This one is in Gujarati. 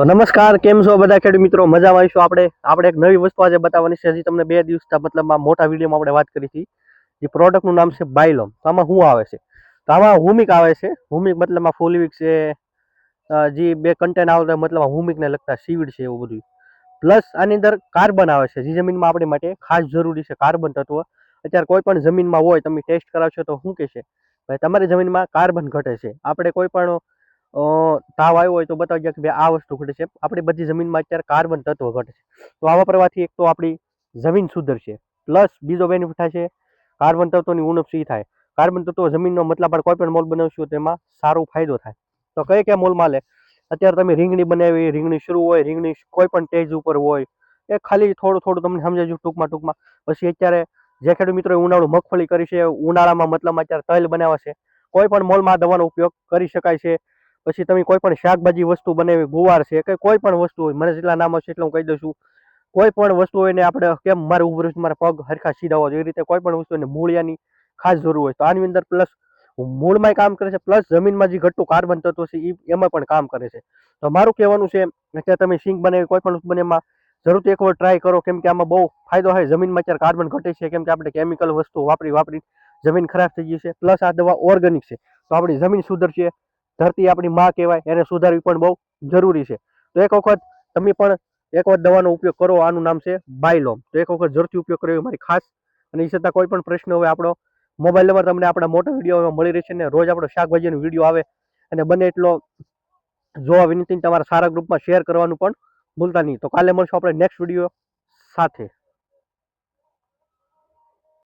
તો નમસ્કાર, કેમ છો બધા ખેડૂત મિત્રો? મજામાં આવીશું આપણે? આપણે એક નવી વસ્તુ આજે બતાવવાની છે, હજી તમને બે દિવસ મતલબ મોટા વિડીયોમાં આપણે વાત કરી હતી. જે પ્રોડક્ટનું નામ છે બાયલોમ. તો આમાં શું આવે છે? તો આમાં હુમિક આવે છે. હુમિક મતલબમાં ફોલિવિક છે જે બે કન્ટેન આવે મતલબ હુમિકને લગતા સીવીડ છે એવું બધું. પ્લસ આની અંદર કાર્બન આવે છે. જે જમીનમાં આપણી માટે ખાસ જરૂરી છે, કાર્બન તત્વ. અત્યારે કોઈ પણ જમીનમાં હોય, તમે ટેસ્ટ કરાવશો તો શું કહેશે? ભાઈ, તમારી જમીનમાં કાર્બન ઘટે છે. આપણે કોઈ પણ તાવ આવ્યો હોય તો બતાવી દે કે ભાઈ આ વસ્તુ ઘટે છે આપણી બધી જમીનમાં અત્યારે કાર્બન તત્વ ઘટે છે તો આવા પ્રવાહથી એક તો આપણી જમીન સુધરશે. પ્લસ બીજો બેનિફિટ છે કાર્બન તત્વની ઉણપ સી થાય? કાર્બન તત્વો જમીનનો મતલબ આપણે કોઈ પણ મોલ બનાવશું તેમાં સારો ફાયદો થાય. તો કઈ કયા મોલમાં લે? અત્યારે તમે રીંગણી બનાવી, રીંગણી શરૂ હોય, રીંગણી કોઈ પણ સ્ટેજ ઉપર હોય, એ ખાલી થોડું થોડું તમને સમજાવજો ટૂંકમાં ટૂંકમાં. પછી અત્યારે જે ખેડૂત મિત્રો ઉનાળું મગફળી કરી છે, ઉનાળામાં મતલબ અત્યારે તલ બનાવે છે કોઈ પણ મોલમાં દવાનો ઉપયોગ કરી શકાય છે. પછી તમે કોઈ પણ શાકભાજી વસ્તુ બનાવી, ગુવાર છે કે કોઈ પણ વસ્તુ હોય, મને જેટલા નામ હશે એટલે હું કહી દઉં છું. કોઈ પણ વસ્તુ હોય ને આપણે કેમ મારે ઉભર મારા પગ હરખા સીધા હોવા એ રીતે કોઈ પણ વસ્તુ મૂળિયાની ખાસ જરૂર હોય. તો આની અંદર પ્લસ મૂળમાં કામ કરે છે, પ્લસ જમીનમાં જે ઘટતું કાર્બન તત્વ છે એ એમાં પણ કામ કરે છે. તો મારું કહેવાનું છે કે તમે સિંગ બનાવી, કોઈ પણ બને એમાં જરૂરથી એકવાર ટ્રાય કરો. કેમ કે આમાં બહુ ફાયદો થાય. જમીનમાં અત્યારે કાર્બન ઘટે છે, કેમ કે આપણે કેમિકલ વસ્તુ વાપરી વાપરી જમીન ખરાબ થઈ ગઈ છે. પ્લસ આ દવા ઓર્ગેનિક છે. તો આપણી જમીન સુધરશે. ધરતી આપણી માં કહેવાય, એને સુધારવી પણ બહુ જરૂરી છે. તો એક વખત તમે પણ એક વખત દવાનો ઉપયોગ કરો, આનું નામ છે બાયલોમ. તો એક વખત જરૂરથી ઉપયોગ કર્યો મારી ખાસ અને એ છતાં કોઈ પણ પ્રશ્ન હોય, આપણો મોબાઈલ નંબર તમને આપણા મોટા વિડીયોમાં મળી રહેશે ને રોજ આપણો શાકભાજીનો વીડિયો આવે અને બને એટલો જોવા વિનંતી તમારા સારા ગ્રુપમાં શેર કરવાનું પણ ભૂલતા નહીં. તો કાલે મળશું આપણે નેક્સ્ટ વીડિયો સાથે.